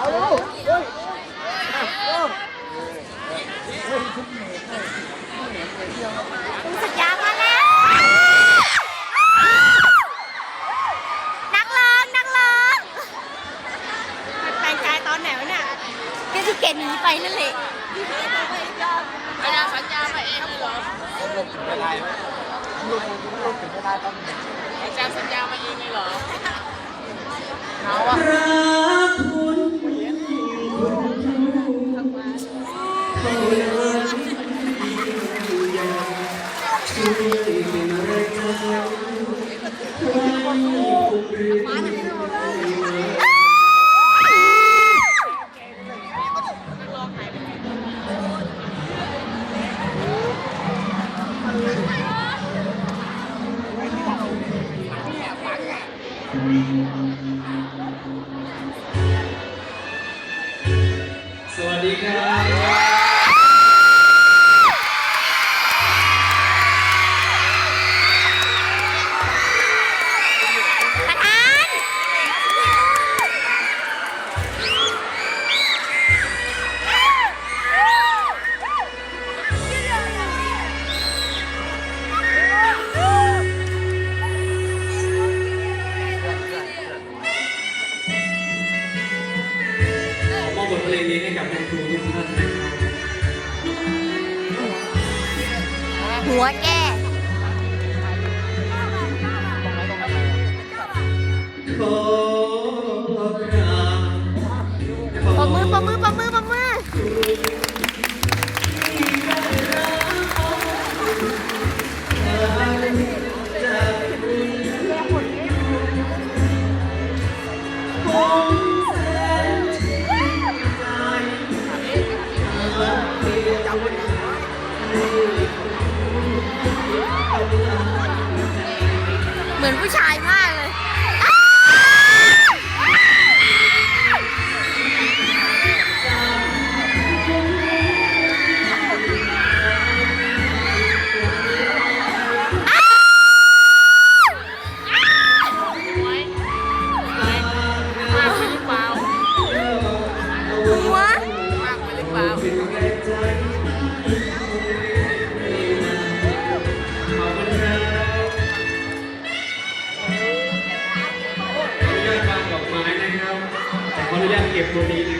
คุณสัญญามาแล้ว นักร้องนักร้องมันแปลงกายตอนไหนวะเนี่ยก็ที่แกหนีไปนั่นแหละอาจารย์สัญญามาเองเหรอลงถึงเวลาไหมลงลงถึงเวลาต้องอาจารย์สัญญามาเองเลยเหรอ สวัสดีครับ ห้กับคุณครูทุกท่านนะครับหัวแกขอกราบขปอมมือปมมือปมมือปมมือ เหมือนผู้ชายมาก Canadian